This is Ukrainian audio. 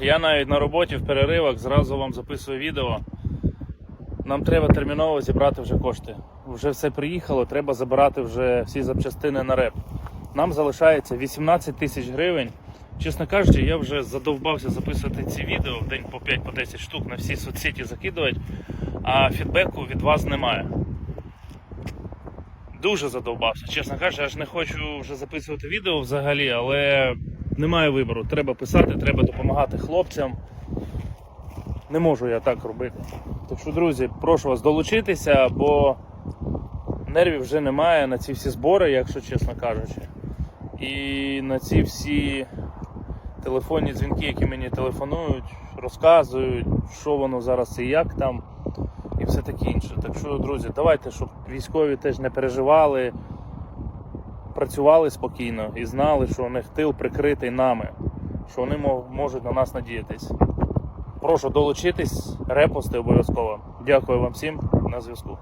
Я навіть на роботі в переривах зразу вам записую відео. Нам треба терміново зібрати вже кошти. Вже все приїхало, треба забирати вже всі запчастини на реп. Нам залишається 18 тисяч гривень. Чесно кажучи, я вже задовбався записувати ці відео в день по 5-10 штук на всі соцсеті закидувати, а фідбеку від вас немає. Дуже задовбався. Чесно кажучи, аж не хочу вже записувати відео взагалі, але немає вибору. Треба писати, треба допомагати хлопцям. Не можу я так робити. Так що, друзі, прошу вас долучитися, бо нервів вже немає на ці всі збори, якщо чесно кажучи. І на ці всі телефонні дзвінки, які мені телефонують, розказують, що воно зараз і як там, і все таке інше. Так що, друзі, давайте, щоб військові теж не переживали, працювали спокійно і знали, що у них тил прикритий нами, що вони можуть на нас надіятись. Прошу долучитись, репости обов'язково. Дякую вам всім на зв'язку.